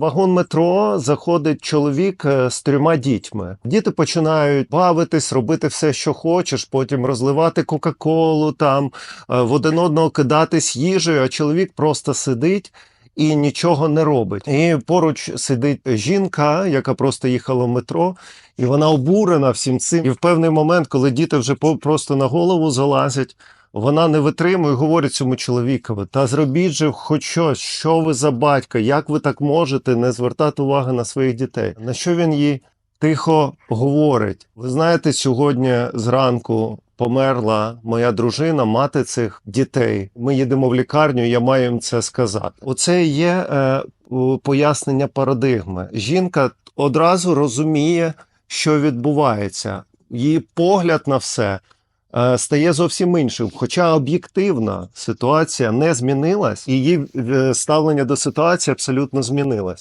Вагон метро заходить чоловік е, з трьома дітьми. Діти починають бавитись, робити все, що хочеш, потім розливати Кока-Колу, там е, в один одного кидатись їжею, а чоловік просто сидить. І нічого не робить. І поруч сидить жінка, яка просто їхала в метро, і вона обурена всім цим. І в певний момент, коли діти вже просто на голову залазять, вона не витримує говорить цьому чоловікові: та зробіть же хоч щось, що ви за батька, як ви так можете не звертати уваги на своїх дітей? На що він їй тихо говорить? Ви знаєте, сьогодні зранку померла моя дружина, мати цих дітей. Ми їдемо в лікарню, я маю їм це сказати. Оце є е, пояснення парадигми. Жінка одразу розуміє, що відбувається. Її погляд на все стає зовсім іншим. Хоча об'єктивна ситуація не змінилась, її е, ставлення до ситуації абсолютно змінилось.